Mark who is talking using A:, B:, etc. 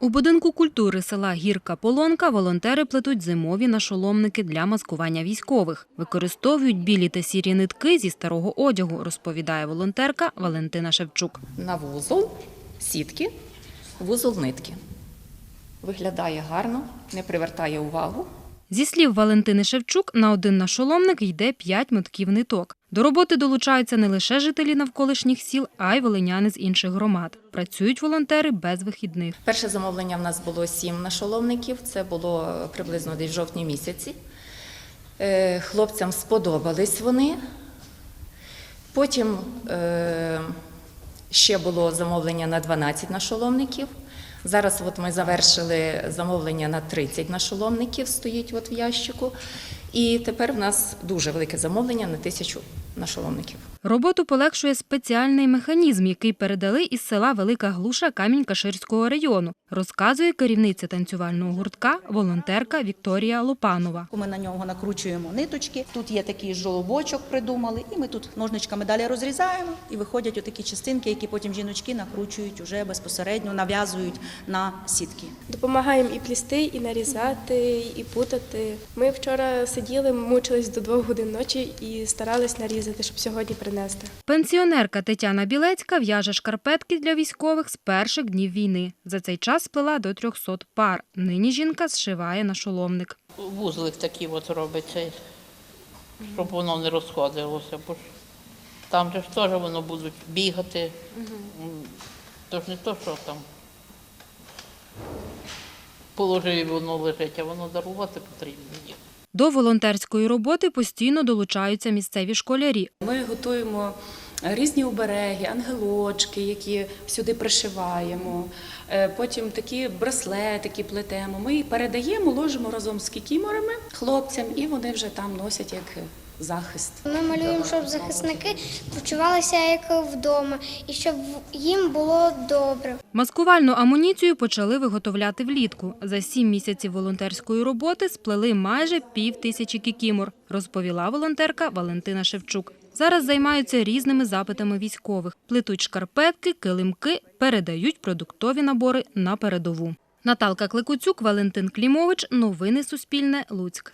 A: У будинку культури села Гірка Полонка волонтери плетуть зимові нашоломники для маскування військових. Використовують білі та сірі нитки зі старого одягу, розповідає волонтерка Валентина Шевчук.
B: на вузол сітки, вузол нитки. Виглядає гарно, не привертає увагу.
A: Зі слів Валентини Шевчук, на один нашоломник йде 5 мотків ниток. До роботи долучаються не лише жителі навколишніх сіл, а й волиняни з інших громад. Працюють волонтери без вихідних.
B: Перше замовлення в нас було сім нашоломників. Це було приблизно десь в жовтні місяці. Е, Хлопцям сподобались вони. Потім е, ще було замовлення на 12 нашоломників. Зараз от ми завершили замовлення на 30 нашоломників, стоїть от в ящику. І тепер в нас дуже велике замовлення на тисячу нашоломників.
A: Роботу полегшує спеціальний механізм, який передали із села Велика Глуша Камінь-Каширського району, розказує керівниця танцювального гуртка, волонтерка Вікторія Лопанова.
C: Ми на нього накручуємо ниточки. Тут є такий жолобочок, придумали, і ми тут ножничками далі розрізаємо, і виходять отакі частинки, які потім жіночки накручують уже безпосередньо, нав'язують на сітки.
D: Допомагаємо і плісти, і нарізати, і путати. Ми вчора сиділи, мучились до двох годин ночі і старались нарізати, щоб сьогодні принести.
A: Пенсіонерка Тетяна Білецька в'яже шкарпетки для військових з перших днів війни. За цей час сплела до 300 пар. Нині жінка зшиває на шоломник.
E: вузлик такий от робиться, щоб воно не розходилося, бо ж там же ж теж воно будуть бігати. То ж не то, що там положив воно лежить, а воно дарувати потрібно.
A: До волонтерської роботи постійно долучаються місцеві школярі.
F: Ми готуємо різні обереги, ангелочки, які сюди пришиваємо. Е, Потім такі браслетики плетемо. Ми передаємо, ложимо разом з кікіморами хлопцям, і вони вже там носять як захист.
G: Ми малюємо, щоб захисники почувалися як вдома і щоб їм було добре.
A: Маскувальну амуніцію почали виготовляти влітку. За сім місяців волонтерської роботи сплели майже пів тисячі кікімор, розповіла волонтерка Валентина Шевчук. Зараз займаються різними запитами військових. Плетуть шкарпетки, килимки, передають продуктові набори на передову. Наталка Кликуцюк, Валентин Клімович. Новини Суспільне. Луцьк.